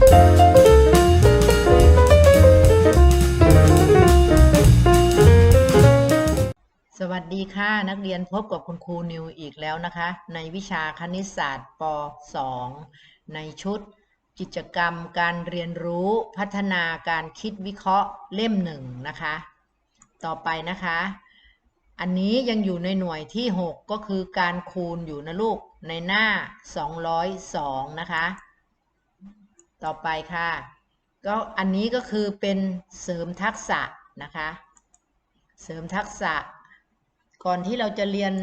สวัสดีค่ะ นักเรียนพบกับคุณครูนิวอีกแล้วนะคะ ในวิชาคณิตศาสตร์ป .2 ในชุดกิจกรรมการเรียนรู้พัฒนาการคิดวิเคราะห์เล่มหนึ่งนะคะ ต่อไปนะคะ อันนี้ยังอยู่ในหน่วยที่ 6 ก็คือการคูณอยู่นะลูกในหน้า 202 นะคะ ต่อไปค่ะ ก็อันนี้ก็คือเป็นเสริมทักษะนะคะ เสริมทักษะ ก่อนที่เราจะเรียน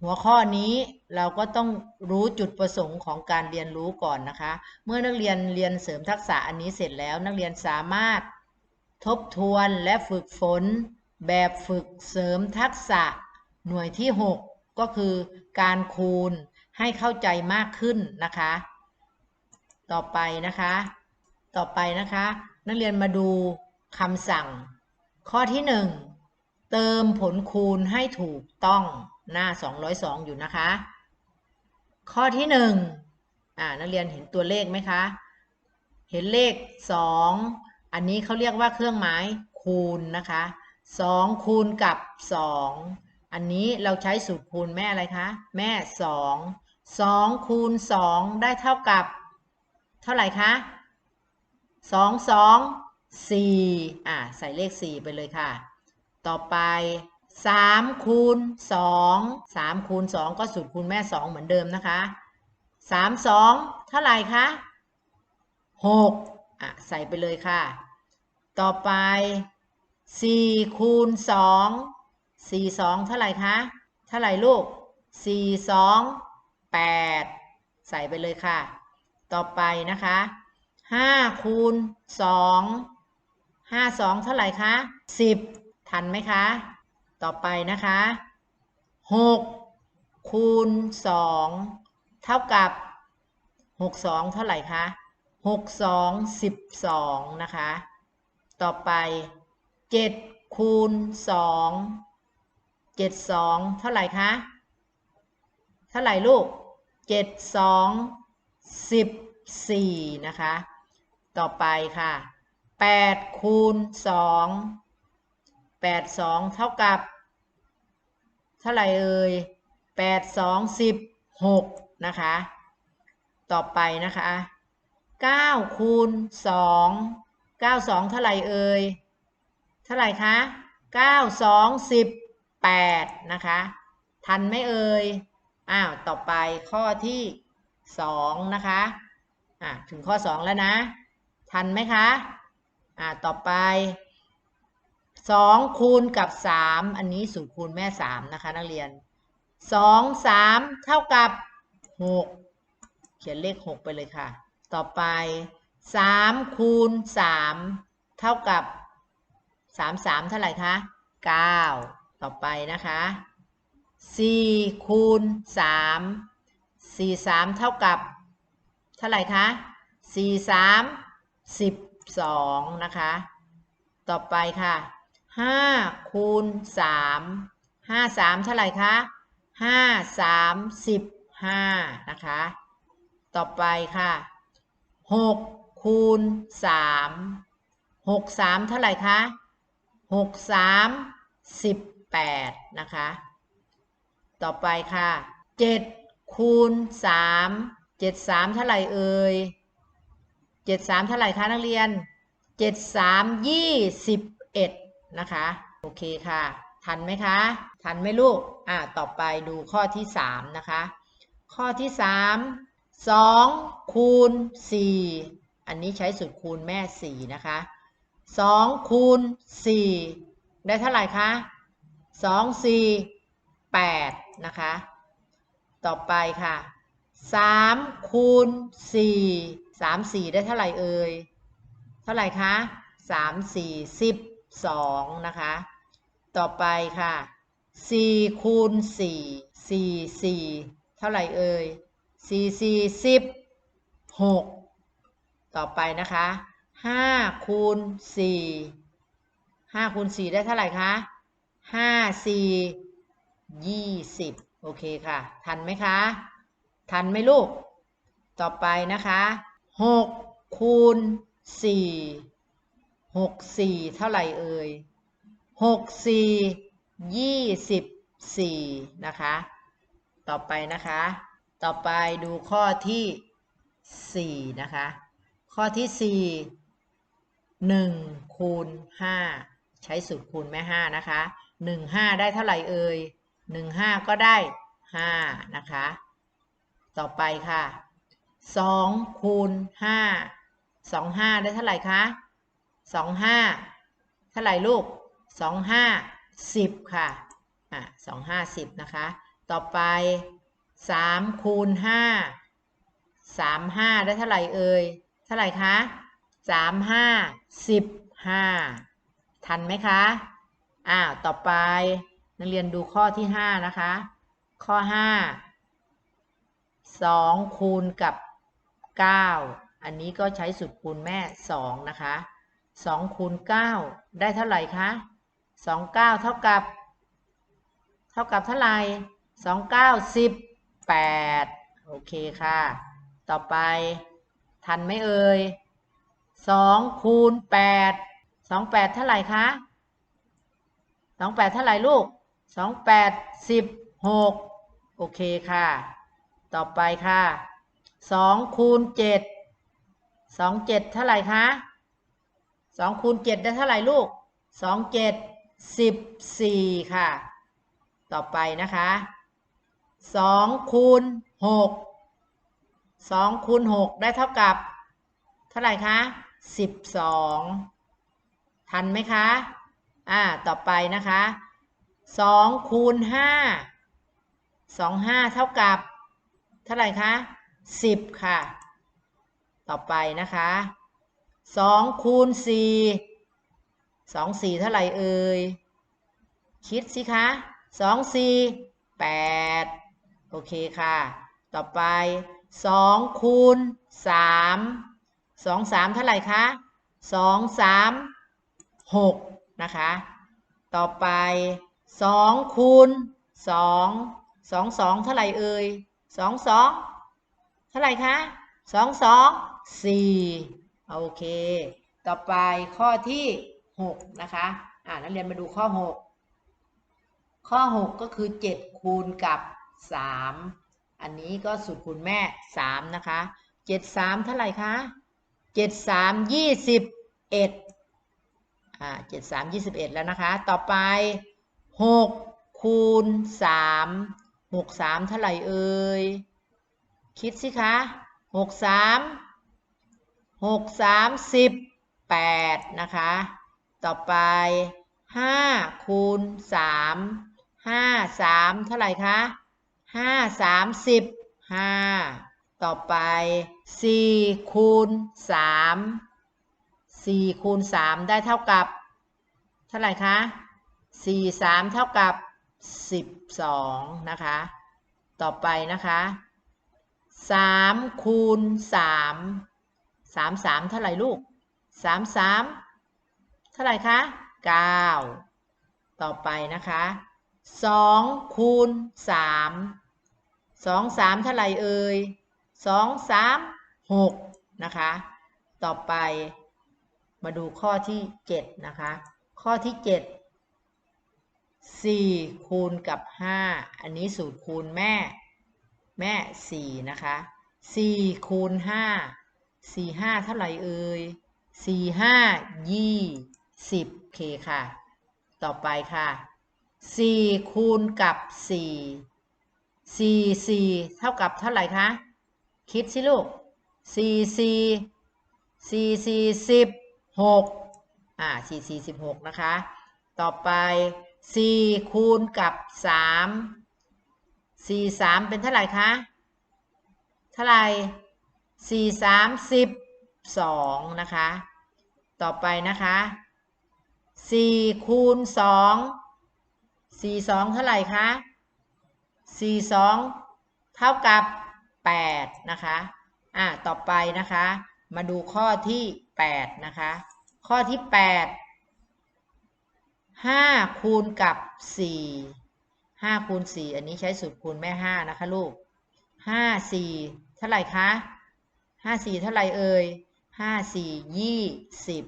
หัวข้อนี้เราก็ต้องรู้จุดประสงค์ของการเรียนรู้ก่อนนะคะ เมื่อนักเรียนเรียนเสริมทักษะอันนี้เสร็จแล้วนักเรียนสามารถทบทวนและฝึกฝน แบบฝึกเสริมทักษะหน่วยที่ 6 ก็คือการคูณให้เข้าใจมากขึ้นนะคะ ต่อไปนะคะ ต่อไปนะคะ นักเรียนมาดูคำสั่ง ข้อที่1เติมผลคูณให้ถูกต้องหน้า 202 อยู่นะคะ ข้อที่1อ่านักเรียนเห็นตัวเลขไหมคะ เห็นเลข 2 อันนี้เขาเรียกว่าเครื่องหมายคูณนะคะ2คูณกับ 2 อันนี้เราใช้สูตรคูณแม่อะไรคะ แม่ 2 2คูณ2ได้เท่ากับ เท่าไหร่คะ2 2 4อ่าใส่เลข4ไปเลยค่ะ ต่อไป3คูณ2 3คูณ2ก็สูตรคูณแม่2เหมือนเดิมนะคะ3 2เท่าไหร่คะ6อะใส่ไปเลยค่ะ ต่อไป4คูณ2 4 2เท่าไหร่คะเท่าไหร่ลูก4 2 8ใส่ไปเลยค่ะ ต่อไปนะคะ5คูณ2 5 2เท่าไหร่คะ10ทันไหมคะ ต่อไปนะคะ6คูณ2เท่ากับ6 2เท่าไหร่คะ6 2 12นะคะ ต่อไป7คูณ2 7 2เท่าไหร่คะ เท่าไหร่ลูก7 2 14 นะคะ ต่อไปค่ะ 8 คูณ 2 8 2 เท่ากับ เท่าไหร่เอ่ย8 2 16 นะคะ ต่อไปนะคะ 9 คูณ 2 9 2 เท่าไหร่เอ่ย เท่าไหร่คะ9 2 18 นะคะ ทันไหมเอ่ย อ้าว ต่อไปข้อที่ 2 นะคะอะถึงข้อ 2 แล้วนะ ทันไหมคะอ่าต่อไป 2 คูณกับ 3 อันนี้สูตรคูณแม่ 3 นะคะ นักเรียน 2 3 เท่ากับ 6 เขียนเลข 6 ไปเลยค่ะ ต่อไป 3 คูณ 3 เท่ากับ 3 3 เท่าไหร่คะ 9 ต่อไปนะคะ 4 คูณ 3 4 3เท่ากับ เท่าไหร่คะ4 3 12นะคะ ต่อไปค่ะ5คูณ3 5 3เท่าไหร่คะ5 3 15นะคะ ต่อไปค่ะ6คูณ3 6 3เท่าไหร่คะ6 3 18นะคะ ต่อไปค่ะ7 คูณ3 7 3เท่าไหร่เอ่ย7 3เท่าไหร่คะนักเรียน7 3 21นะคะ โอเคค่ะ ทันไหมคะ ทันไหมลูก อ่า ต่อไปดูข้อที่3นะคะ ข้อที่3 2คูณ4อันนี้ใช้สูตรคูณแม่4นะคะ2คูณ4ได้เท่าไหร่คะ2 4 8นะคะ ต่อไปค่ะ3คูณ4 3 4ได้เท่าไหร่เอ่ย เท่าไหร่คะ3 4 12นะคะ ต่อไปค่ะ4คูณ4 4 4เท่าไหร่เอ่ย4 4 16ต่อไปนะคะ5คูณ4 5คูณ4ได้เท่าไหร่คะ5 4 20 โอเคค่ะ ทันไหมคะ ทันไหมลูก ต่อไปนะคะหกคูณสี่หกสี่เท่าไหร่เอ่ยหกสี่ยี่สิบสี่นะคะ ต่อไปนะคะ ต่อไปดูข้อที่สี่นะคะ ข้อที่สี่หนึ่งคูณห้าใช้สูตรคูณแม่ห้านะคะหนึ่งห้าได้เท่าไหร่เอ่ย หนึ่งห้าก็ได้ห้านะคะ ต่อไปค่ะสองคูณห้าสองห้าได้เท่าไหร่คะสองห้าเท่าไหร่ลูกสองห้าสิบค่ะอะสองห้าสิบนะคะ ต่อไปสามคูณห้าสามห้าได้เท่าไหร่เอ่ยเท่าไหร่คะสามห้าสิบห้าทันไหมคะอ้าวต่อไป นักเรียนดูข้อที่ห้านะคะ ข้อห้าสองคูณกับเก้าอันนี้ก็ใช้สูตรคูณแม่สองนะคะสองคูณเก้าได้เท่าไหร่คะสองเก้าเท่ากับ เท่ากับเท่าไหร่สองเก้าสิบแปดโอเคค่ะ ต่อไปทันไหมเอ่ยสองคูณแปดสองแปดเท่าไหร่คะสองแปดเท่าไหร่ลูก สองแปดสิบหกโอเคค่ะ ต่อไปค่ะสองคูณเจ็ดสองเจ็ดเท่าไหร่คะสองคูณเจ็ดได้เท่าไหร่ลูกสองเจ็ดสิบสี่ค่ะ ต่อไปนะคะสองคูณหกสองคูณหกได้เท่ากับ เท่าไหร่คะสิบสองทันไหมคะ อ่า ต่อไปนะคะ สองคูณห้าสองห้าเท่ากับ เท่าไหร่คะสิบค่ะ ต่อไปนะคะสองคูณสี่สองสี่เท่าไหร่เอ่ย คิดสิคะสองสี่แปดโอเคค่ะ ต่อไปสองคูณสามสองสามเท่าไหร่คะสองสามหกนะคะ ต่อไป สองคูณสองสองสองเท่าไหร่เอ่ยสองสองเท่าไหร่คะสองสองสี่โอเค ต่อไปข้อที่หกนะคะอ่านักเรียนมาดูข้อหกข้อหกก็คือเจ็ดคูณกับสามอันนี้ก็สูตรคูณแม่สามนะคะเจ็ดสามเท่าไหร่คะเจ็ดสามยี่สิบเอ็ดอ่าเจ็ดสามยี่สิบเอ็ดแล้วนะคะ ต่อไป หกคูณสามหกสามเท่าไหร่เอ่ย คิดสิคะหกสามหกสามสิบแปดนะคะ ต่อไปห้าคูณสามห้าสามเท่าไหร่คะห้าสามสิบห้าต่อไปสี่คูณสามสี่คูณสามได้เท่ากับ เท่าไหร่คะ สี่สามเท่ากับสิบสองนะคะ ต่อไปนะคะสามคูณสามสามสามเท่าไหร่ลูกสามสามเท่าไหร่คะเก้าต่อไปนะคะสองคูณสามสองสามเท่าไหร่เอ่ยสองสามหกนะคะ ต่อไปมาดูข้อที่เจ็ดนะคะ ข้อที่เจ็ด สี่คูณกับห้าอันนี้สูตรคูณแม่ แม่สี่นะคะสี่คูณห้าสี่ห้าเท่าไหร่เอ่ยสี่ห้ายิสิบเคค่ะ ต่อไปค่ะสี่คูณกับสี่สี่สี่เท่ากับเท่าไหร่คะ คิดสิลูกสี่สี่สี่สี่สิบหกอ่าสี่สี่สิบหกนะคะ ต่อไปสี่คูณกับสามสี่สามเป็นเท่าไหร่คะ เท่าไหร่สี่สามสิบสองนะคะ ต่อไปนะคะสี่คูณสองสี่สองเท่าไหร่คะสี่สองเท่ากับแปดนะคะ อ่าต่อไปนะคะ มาดูข้อที่แปดนะคะ ข้อที่แปด ห้าคูณกับสี่ห้าคูณสี่อันนี้ใช้สูตรคูณแม่ห้านะคะลูกห้าสี่เท่าไหร่คะห้าสี่เท่าไหร่เอ่ยห้าสี่ยี่สิบ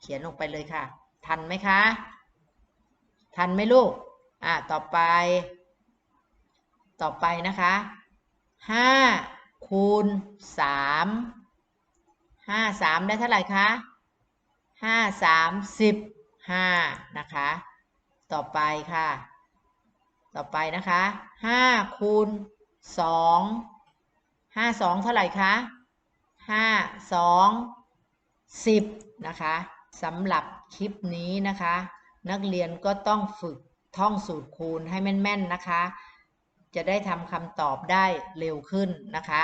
เขียนลงไปเลยค่ะ ทันไหมคะ ทันไหมลูกอะต่อไป ต่อไปนะคะห้าคูณสามห้าสามได้เท่าไหร่คะห้าสามสิบ ห้านะคะ ต่อไปค่ะ ต่อไปนะคะห้าคูณสองห้าสองเท่าไหร่คะห้าสองสิบนะคะสำหรับคลิปนี้นะคะ นักเรียนก็ต้องฝึกท่องสูตรคูณให้แม่น ๆ นะคะ จะได้ทำคำตอบได้เร็วขึ้นนะคะ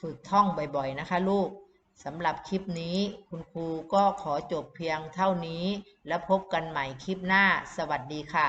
ฝึกท่องบ่อยๆ นะคะลูก สำหรับคลิปนี้คุณครูก็ขอจบเพียงเท่านี้ แล้วพบกันใหม่คลิปหน้า สวัสดีค่ะ